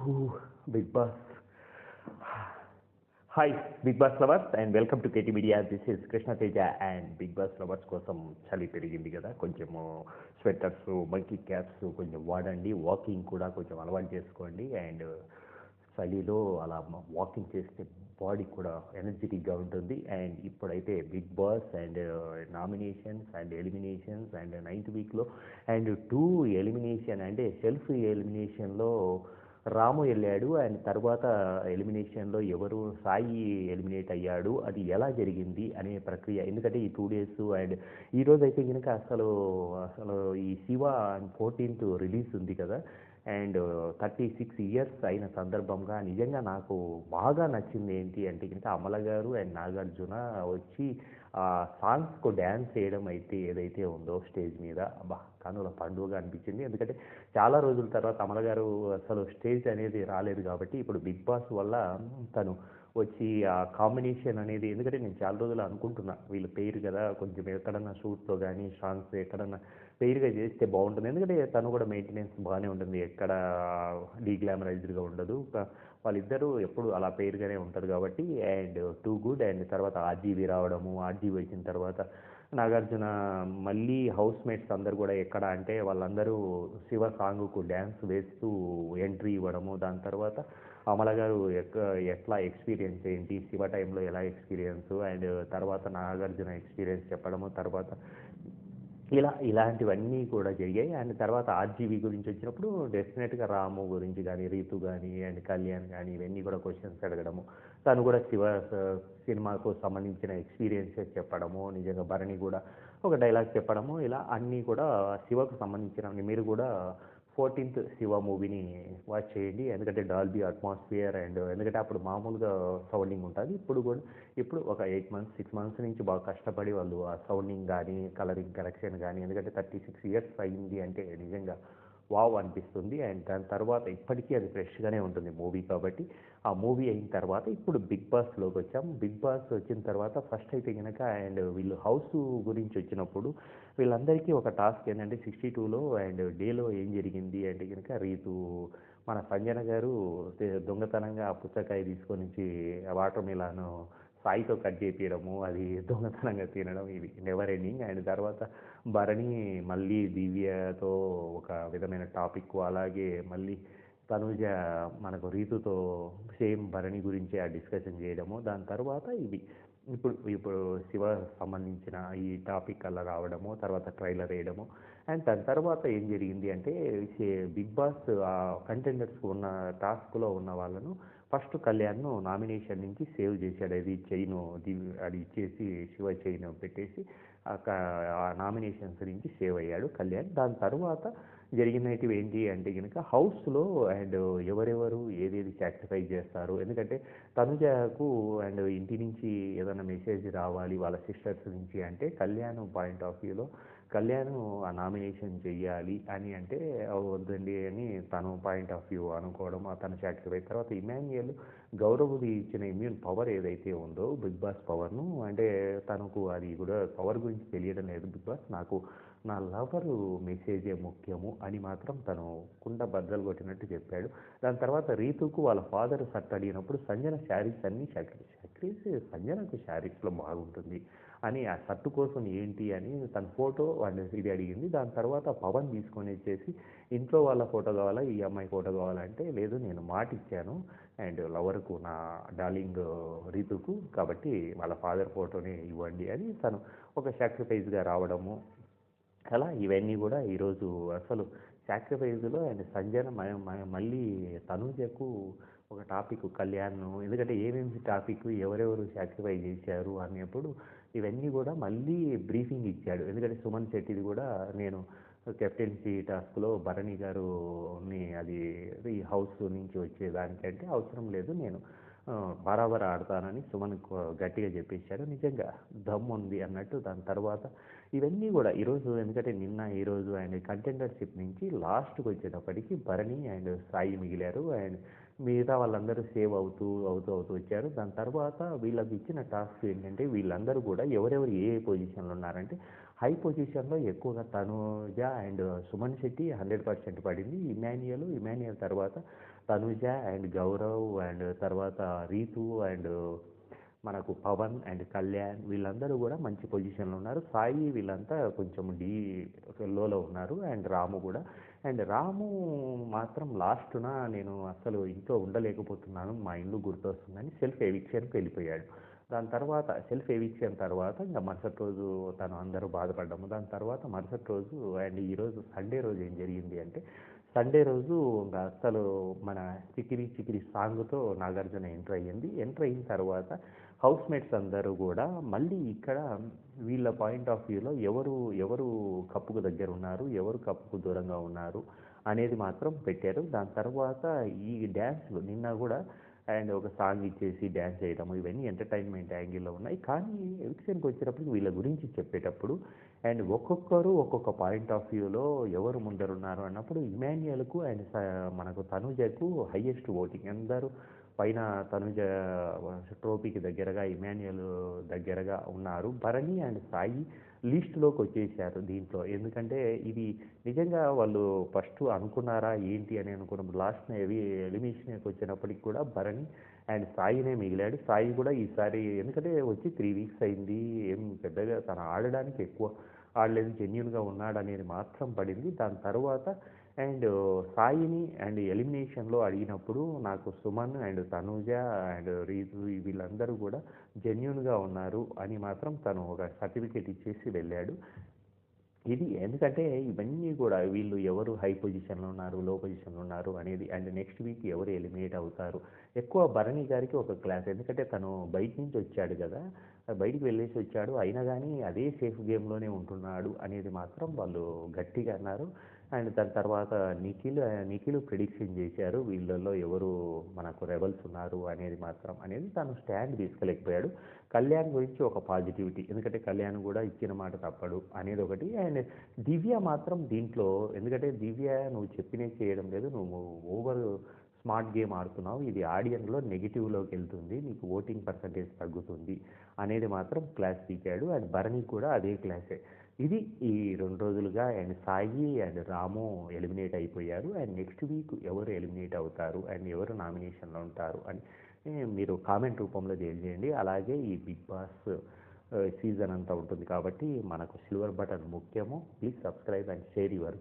Bigg Boss hi Bigg Boss lovers and welcome to K T media this is Krishna Teja and Bigg Boss lovers కోసం చలి పెరిగింది కదా. కొంచెము sweaters monkey caps కొంచెం వాడండి. Walking కూడా కొంచెం అలవాటు చేసుకోండి. అండ్ చలిలో అలా వాకింగ్ చేస్తే బాడీ కూడా ఎనర్జెటిక్గా ఉంటుంది. అండ్ ఇప్పుడైతే Bigg Boss and nominations and eliminations and ninth వీక్లో అండ్ టూ ఎలిమినేషన్ అంటే సెల్ఫ్ ఎలిమినేషన్లో రాము వెళ్ళాడు. అండ్ తర్వాత ఎలిమినేషన్లో ఎవరు సాయి ఎలిమినేట్ అయ్యాడు అది ఎలా జరిగింది అనే ప్రక్రియ. ఎందుకంటే ఈ టూ డేస్ అండ్ ఈ రోజు అయితే కనుక అసలు అసలు ఈ శివ ఫోర్టీన్త్ రిలీజ్ ఉంది కదా. అండ్ థర్టీ సిక్స్ ఇయర్స్ అయిన సందర్భంగా నిజంగా నాకు బాగా నచ్చింది ఏంటి అంటే కనుక అమల గారు అండ్ నాగార్జున వచ్చి ఆ సాంగ్స్కు డ్యాన్స్ చేయడం అయితే ఏదైతే ఉందో స్టేజ్ మీద అబ్బా కనుల పండుగగా అనిపించింది. ఎందుకంటే చాలా రోజుల తర్వాత అమల గారు అసలు స్టేజ్ అనేది రాలేదు కాబట్టి ఇప్పుడు బిగ్ బాస్ వల్ల తను వచ్చి ఆ కాంబినేషన్ అనేది ఎందుకంటే నేను చాలా రోజులు అనుకుంటున్నా వీళ్ళు పేరు కదా కొంచెం ఎక్కడన్నా షూట్లో కానీ సాంగ్స్ ఎక్కడన్నా పేరుగా చేస్తే బాగుంటుంది. ఎందుకంటే తను కూడా మెయింటెనెన్స్ బాగానే ఉంటుంది. ఎక్కడ డీగ్లామరైజ్డ్గా ఉండదు. వాళ్ళిద్దరూ ఎప్పుడు అలా పేరుగానే ఉంటారు కాబట్టి అండ్ టూ గుడ్. అండ్ తర్వాత ఆర్జీవి రావడము ఆర్జీవి వచ్చిన తర్వాత నాగార్జున మళ్ళీ హౌస్ మేట్స్ అందరు కూడా ఎక్కడ అంటే వాళ్ళందరూ శివ సాంగ్కు డ్యాన్స్ వేస్తూ ఎంట్రీ ఇవ్వడము. దాని తర్వాత అమల గారు ఎక్క ఎట్లా ఎక్స్పీరియన్స్ ఏంటి శివ టైంలో ఎలా ఎక్స్పీరియన్స్ అండ్ తర్వాత నాగార్జున ఎక్స్పీరియన్స్ చెప్పడము. తర్వాత ఇలా ఇలాంటివన్నీ కూడా జరిగాయి. అండ్ తర్వాత ఆర్జీవి గురించి వచ్చినప్పుడు డెఫినెట్గా రాము గురించి కానీ రీతు కానీ అండ్ కళ్యాణ్ కానీ ఇవన్నీ కూడా క్వశ్చన్స్ అడగడము. తను కూడా శివ సినిమాకు సంబంధించిన ఎక్స్పీరియన్సెస్ చెప్పడము నిజంగా భరణి కూడా ఒక డైలాగ్ చెప్పడము ఇలా అన్నీ కూడా శివకు సంబంధించిన మీరు కూడా ఫోర్టీన్త్ శివ మూవీని వాచ్ చేయండి. ఎందుకంటే డాల్బీ అట్మాస్ఫియర్ అండ్ ఎందుకంటే అప్పుడు మామూలుగా సౌండింగ్ ఉంటుంది. ఇప్పుడు కూడా ఇప్పుడు ఒక ఎయిట్ మంత్స్ సిక్స్ మంత్స్ నుంచి బాగా కష్టపడి వాళ్ళు ఆ సౌండింగ్ కానీ కలరింగ్ కరెక్షన్ కానీ ఎందుకంటే థర్టీ సిక్స్ ఇయర్స్ అయింది అంటే నిజంగా వావ్ అనిపిస్తుంది. అండ్ దాని తర్వాత ఇప్పటికీ అది ఫ్రెష్గానే ఉంటుంది మూవీ కాబట్టి ఆ మూవీ అయిన తర్వాత ఇప్పుడు బిగ్ బాస్లోకి వచ్చాం. బిగ్ బాస్ వచ్చిన తర్వాత ఫస్ట్ అయితే కనుక అండ్ వీళ్ళు హౌస్ గురించి వచ్చినప్పుడు వీళ్ళందరికీ ఒక టాస్క్ ఏంటంటే సిక్స్టీ టూలో అండ్ డేలో ఏం జరిగింది అంటే కనుక రీతు మన సంజన గారు దొంగతనంగా ఆ పుచ్చకాయ తీసుకొని వాటర్ మిలాను సాయితో కట్ చేపించడము అది దొంగతనంగా తినడం ఇది నెవర్ ఎండింగ్ అండ్ తర్వాత భరణి మళ్ళీ దివ్యతో ఒక విధమైన టాపిక్ అలాగే మళ్ళీ తనుజ మనకు రీతుతో సేమ్ భరణి గురించి ఆ డిస్కషన్ చేయడము. దాని తర్వాత ఇవి ఇప్పుడు ఇప్పుడు శివ సంబంధించిన ఈ టాపిక్ అలా రావడము తర్వాత ట్రైలర్ వేయడము అండ్ దాని తర్వాత ఏం జరిగింది అంటే సే- బిగ్ బాస్ ఆ కంటెండర్స్ ఉన్న టాస్క్లో ఉన్న వాళ్ళను ఫస్ట్ కళ్యాణ్ను నామినేషన్ నుంచి సేవ్ చేశాడు. అది చైన్ అది ఇచ్చేసి శివ చైన్ పెట్టేసి ఆ ఆ నామినేషన్స్ నుంచి సేవ్ అయ్యాడు కళ్యాణ్. దాని తర్వాత జరిగినవి ఏంటి అంటే కనుక హౌస్లో అండ్ ఎవరెవరు ఏదేది సాక్రిఫైస్ చేస్తారు ఎందుకంటే తనుజకు అండ్ ఇంటి నుంచి ఏదైనా మెసేజ్ రావాలి వాళ్ళ సిస్టర్స్ నుంచి అంటే కళ్యాణ్ పాయింట్ ఆఫ్ వ్యూలో కళ్యాణ్ ఆ నామినేషన్ చెయ్యాలి అని అంటే వద్దండి అని తను పాయింట్ ఆఫ్ వ్యూ అనుకోవడం ఆ తను సాక్రిఫైస్ తర్వాత ఇమాన్యుయల్ గౌరవ్ది ఇచ్చిన ఇమ్యూన్ పవర్ ఏదైతే ఉందో బిగ్ బాస్ పవర్ను అంటే తనకు అది కూడా పవర్ గురించి తెలియడం లేదు బిగ్ బాస్ నాకు నా లవరు మెసేజే ముఖ్యము అని మాత్రం తను కుండ బద్దలు కొట్టినట్టు చెప్పాడు. దాని తర్వాత రీతుకు వాళ్ళ ఫాదర్ షర్ట్ అడిగినప్పుడు సంజన శారీస్ అన్ని షాక్రీస్ సంజనకు శారీస్లో బాగుంటుంది అని ఆ షర్ట్ కోసం ఏంటి అని తన ఫోటో అండ్ ఇది అడిగింది. దాని తర్వాత పవన్ తీసుకొని వచ్చేసి ఇంట్లో వాళ్ళ ఫోటో కావాలా? ఈ అమ్మాయి ఫోటో కావాలంటే లేదు నేను మాట ఇచ్చాను. అండ్ లవర్కు నా డార్లింగ్ రీతుకు కాబట్టి వాళ్ళ ఫాదర్ ఫోటోని ఇవ్వండి. అని తను ఒక సాక్రిఫైస్గా రావడము. అలా ఇవన్నీ కూడా ఈరోజు అసలు సాక్రిఫైజ్లో అండ్ సంజన మళ్ళీ తనుజకు ఒక టాపిక్ కళ్యాణ్ ఎందుకంటే ఏమేమి టాపిక్ ఎవరెవరు సాక్రిఫైస్ చేశారు అనేప్పుడు ఇవన్నీ కూడా మళ్ళీ బ్రీఫింగ్ ఇచ్చాడు. ఎందుకంటే సుమన్ శెట్టిది కూడా నేను కెప్టెన్సీ టాస్క్లో భరణి గారుని అది ఈ హౌస్ నుంచి వచ్చేదానికంటే అవసరం లేదు నేను బరాబర్ ఆడతానని సుమన్ గట్టిగా చెప్పేశాడు నిజంగా దమ్ ఉంది అన్నట్టు దాని తర్వాత ఇవన్నీ కూడా ఈరోజు ఎందుకంటే నిన్న ఈరోజు అండ్ కంటెండర్షిప్ నుంచి లాస్ట్కి వచ్చేటప్పటికి భరణి అండ్ సాయి మిగిలారు. అండ్ మిగతా వాళ్ళందరూ సేవ్ అవుతూ అవుతూ అవుతూ వచ్చారు. దాని తర్వాత వీళ్ళకి ఇచ్చిన టాస్క్ ఏంటంటే వీళ్ళందరూ కూడా ఎవరెవరు ఏ పొజిషన్లో ఉన్నారంటే హై పొజిషన్లో ఎక్కువగా Tanuja and Suman Shetty hundred percent పడింది. ఇమాన్యుయల్ ఇమాన్యుయల్ తర్వాత తనుజ అండ్ గౌరవ్ అండ్ తర్వాత రీతు అండ్ మనకు పవన్ అండ్ కళ్యాణ్ వీళ్ళందరూ కూడా మంచి పొజిషన్లో ఉన్నారు. సాయి వీళ్ళంతా కొంచెం డీ లోలో ఉన్నారు అండ్ రాము కూడా. అండ్ రాము మాత్రం లాస్ట్న నేను అసలు ఇంట్లో ఉండలేకపోతున్నాను మా ఇల్లు గుర్తొస్తుందని సెల్ఫ్ ఎవిక్షన్కి వెళ్ళిపోయాడు. దాని తర్వాత సెల్ఫ్ ఎవిక్షన్ తర్వాత ఇంకా మరుసటి రోజు తను అందరూ బాధపడ్డాము. దాని తర్వాత మరుసటి రోజు అండ్ ఈరోజు సండే రోజు ఏం జరిగింది అంటే సండే రోజు ఇంకా అసలు మన చికిరి చికిరి సాంగ్తో నాగార్జున ఎంటర్ అయ్యింది. ఎంటర్ అయిన తర్వాత హౌస్ మేట్స్ అందరూ కూడా మళ్ళీ ఇక్కడ వీళ్ళ పాయింట్ ఆఫ్ వ్యూలో ఎవరు ఎవరు కప్పుకు దగ్గర ఉన్నారు ఎవరు కప్పుకు దూరంగా ఉన్నారు అనేది మాత్రం పెట్టారు. దాని తర్వాత ఈ డ్యాన్స్లు నిన్న కూడా అండ్ ఒక సాంగ్ ఇచ్చేసి డ్యాన్స్ చేయడం ఇవన్నీ ఎంటర్టైన్మెంట్ యాంగిల్లో ఉన్నాయి. కానీ ఎవిక్షన్కి వచ్చేటప్పుడు వీళ్ళ గురించి చెప్పేటప్పుడు అండ్ ఒక్కొక్కరు ఒక్కొక్క పాయింట్ ఆఫ్ వ్యూలో ఎవరు ముందరున్నారు అన్నప్పుడు ఇమాన్యుయల్కు అండ్ మనకు తనుజకు హయ్యెస్ట్ ఓటింగ్. అందరూ పైన తనుజ ట్రోఫీకి దగ్గరగా ఇమాన్యుయల్ దగ్గరగా ఉన్నారు. భరణి అండ్ సాయి లిస్టులోకి వచ్చేసారు దీంట్లో. ఎందుకంటే ఇది నిజంగా వాళ్ళు ఫస్ట్ అనుకున్నారా ఏంటి అని అనుకున్నప్పుడు లాస్ట్ ఎవి ఎలిమినేషన్కి వచ్చినప్పటికి కూడా భరణి అండ్ సాయినే మిగిలాడు. సాయి కూడా ఈసారి ఎందుకంటే వచ్చి త్రీ వీక్స్ అయింది ఏం పెద్దగా తను ఆడడానికి ఎక్కువ ఆడలేదు జెన్యున్గా ఉన్నాడు అనేది మాత్రం పడింది. దాని తర్వాత అండ్ సాయిని అండ్ ఎలిమినేషన్లో అడిగినప్పుడు నాకు సుమన్ అండ్ తనూజ అండ్ రీతు వీళ్ళందరూ కూడా జెన్యున్గా ఉన్నారు అని మాత్రం తను ఒక సర్టిఫికేట్ ఇచ్చేసి వెళ్ళాడు. ఇది ఎందుకంటే ఇవన్నీ కూడా వీళ్ళు ఎవరు హై పొజిషన్లో ఉన్నారు లో పొజిషన్లో ఉన్నారు అనేది అండ్ నెక్స్ట్ వీక్ ఎవరు ఎలిమినేట్ అవుతారు? ఎక్కువ భరణి గారికి ఒక క్లాస్. ఎందుకంటే తను బయట నుంచి వచ్చాడు కదా బయటికి వెళ్ళేసి వచ్చాడు. అయినా కానీ అదే సేఫ్ గేమ్లోనే ఉంటున్నాడు అనేది మాత్రం వాళ్ళు గట్టిగా అన్నారు. అండ్ దాని తర్వాత నిఖిల్ నిఖిల్ ప్రిడిక్షన్ చేశారు. వీళ్ళల్లో ఎవరు మనకు రెబల్స్ ఉన్నారు అనేది మాత్రం అనేది తను స్టాండ్ తీసుకోలేకపోయాడు. కళ్యాణ్ గురించి ఒక పాజిటివిటీ ఎందుకంటే కళ్యాణ్ కూడా ఇచ్చిన మాట తప్పడు అనేది ఒకటి. అండ్ దివ్య మాత్రం దీంట్లో ఎందుకంటే దివ్య నువ్వు చెప్పినే చేయడం లేదు నువ్వు ఓవర్ స్మార్ట్ గేమ్ ఆడుతున్నావు. ఇది ఆడియన్లో నెగిటివ్లోకి వెళ్తుంది. నీకు ఓటింగ్ పర్సంటేజ్ తగ్గుతుంది అనేది మాత్రం క్లాస్ పీకాడు అండ్ భరణి కూడా అదే క్లాసే ఇది ఈ రెండు రోజులుగా and Sai and Ramu eliminate అయిపోయారు అండ్ నెక్స్ట్ వీక్ ఎవరు ఎలిమినేట్ అవుతారు అండ్ ఎవరు నామినేషన్లో ఉంటారు అని మీరు కామెంట్ రూపంలో తెలియజేయండి అలాగే ఈ బిగ్ బాస్ సీజన్ అంతా ఉంటుంది కాబట్టి మనకు సిల్వర్ బటన్ ముఖ్యము. Please subscribe and share your